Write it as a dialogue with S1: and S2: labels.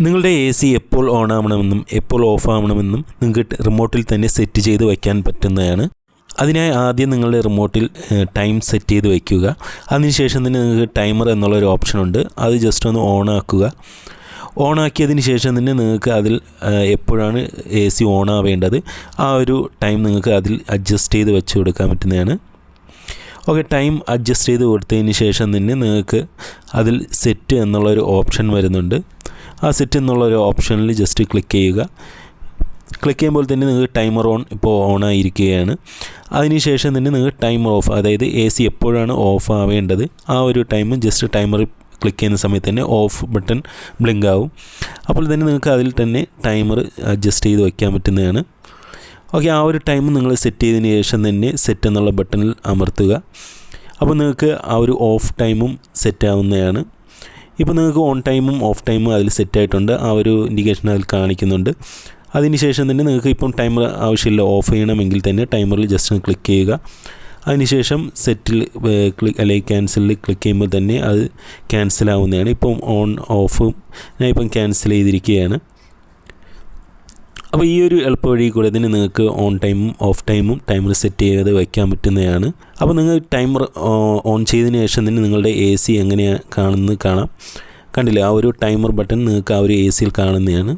S1: നിങ്ങളുടെ A C എപ്പോൾ on ആവണമെന്നും എപ്പോൾ ഓഫ് ആവണമെന്നും നിങ്ങൾക്ക് റിമോട്ടിൽ തന്നെ സെറ്റ് ചെയ്ത് വയ്ക്കാൻ പറ്റുന്നതാണ്. അതിനായി ആദ്യം നിങ്ങളുടെ റിമോട്ടിൽ ടൈം സെറ്റ് ചെയ്ത് വയ്ക്കുക. അതിനുശേഷം തന്നെ നിങ്ങൾക്ക് ടൈമർ എന്നുള്ളൊരു ഓപ്ഷനുണ്ട് അത് ജസ്റ്റ് ഒന്ന് ഓൺ ആക്കുക ഓൺ ആക്കിയതിന് ശേഷം തന്നെ നിങ്ങൾക്ക് അതിൽ എപ്പോഴാണ് എ സി ഓൺ ആവേണ്ടത് ആ ഒരു ടൈം നിങ്ങൾക്ക് അതിൽ അഡ്ജസ്റ്റ് ചെയ്ത് വെച്ച് കൊടുക്കാൻ പറ്റുന്നതാണ്. ഓക്കെ ടൈം അഡ്ജസ്റ്റ് ചെയ്ത് കൊടുത്തതിന് ശേഷം തന്നെ നിങ്ങൾക്ക് അതിൽ സെറ്റ് എന്നുള്ളൊരു ഓപ്ഷൻ വരുന്നുണ്ട്. ആ സെറ്റ് എന്നുള്ള എന്നുള്ളൊരു ഓപ്ഷനിൽ ജസ്റ്റ് ക്ലിക്ക് ചെയ്യുക. ക്ലിക്ക് ചെയ്യുമ്പോൾ തന്നെ നിങ്ങൾക്ക് ടൈമർ ഓൺ ഇപ്പോൾ ഓൺ ആയിരിക്കുകയാണ്. അതിനുശേഷം തന്നെ നിങ്ങൾക്ക് ടൈമർ ഓഫ് അതായത് എ സി എപ്പോഴാണ് ഓഫ് ആവേണ്ടത് ആ ഒരു ടൈം ജസ്റ്റ് ടൈമർ ക്ലിക്ക് ചെയ്യുന്ന സമയത്ത് തന്നെ ഓഫ് ബട്ടൺ ബ്ലിങ്ക് ആവും. അപ്പോൾ തന്നെ നിങ്ങൾക്ക് അതിൽ തന്നെ ടൈമർ അഡ്ജസ്റ്റ് ചെയ്ത് വയ്ക്കാൻ പറ്റുന്നതാണ്. ഓക്കെ ആ ഒരു ടൈം നിങ്ങൾ സെറ്റ് ചെയ്തതിന് ശേഷം തന്നെ സെറ്റ് എന്നുള്ള ബട്ടണിൽ അമർത്തുക. അപ്പോൾ നിങ്ങൾക്ക് ആ ഒരു ഓഫ് ടൈമും സെറ്റ് ആവുന്നതാണ്. ഇപ്പോൾ നിങ്ങൾക്ക് ഓൺ ടൈമും ഓഫ് ടൈമും അതിൽ സെറ്റായിട്ടുണ്ട് ആ ഒരു ഇൻഡിക്കേഷൻ അതിൽ കാണിക്കുന്നുണ്ട്. അതിനുശേഷം തന്നെ നിങ്ങൾക്ക് ഇപ്പം ടൈമർ ആവശ്യമില്ല ഓഫ് ചെയ്യണമെങ്കിൽ തന്നെ ടൈമറിൽ ജസ്റ്റ് ഒന്ന് ക്ലിക്ക് ചെയ്യുക. അതിനുശേഷം സെറ്റിൽ ക്ലിക്ക് അല്ലെങ്കിൽ ക്യാൻസലിൽ ക്ലിക്ക് ചെയ്യുമ്പോൾ തന്നെ അത് ക്യാൻസൽ ആവുന്നതാണ്. ഇപ്പം ഓൺ ഓഫ് ഞാൻ ഇപ്പം ക്യാൻസൽ ചെയ്തിരിക്കുകയാണ്. അപ്പോൾ ഈ ഒരു എളുപ്പ വഴി കൂടെ ഇതിന് നിങ്ങൾക്ക് ഓൺ ടൈമും ഓഫ് ടൈമും ടൈമർ സെറ്റ് ചെയ്ത് വയ്ക്കാൻ പറ്റുന്നതാണ്. അപ്പോൾ നിങ്ങൾ ടൈമർ ഓൺ ചെയ്തതിന് ശേഷം തന്നെ നിങ്ങളുടെ എ സി എങ്ങനെയാണ് കാണുന്നത് കാണാം. കണ്ടില്ലേ? ആ ഒരു ടൈമർ ബട്ടൺ നിങ്ങൾക്ക് ആ ഒരു എ സിയിൽ കാണുന്നതാണ്.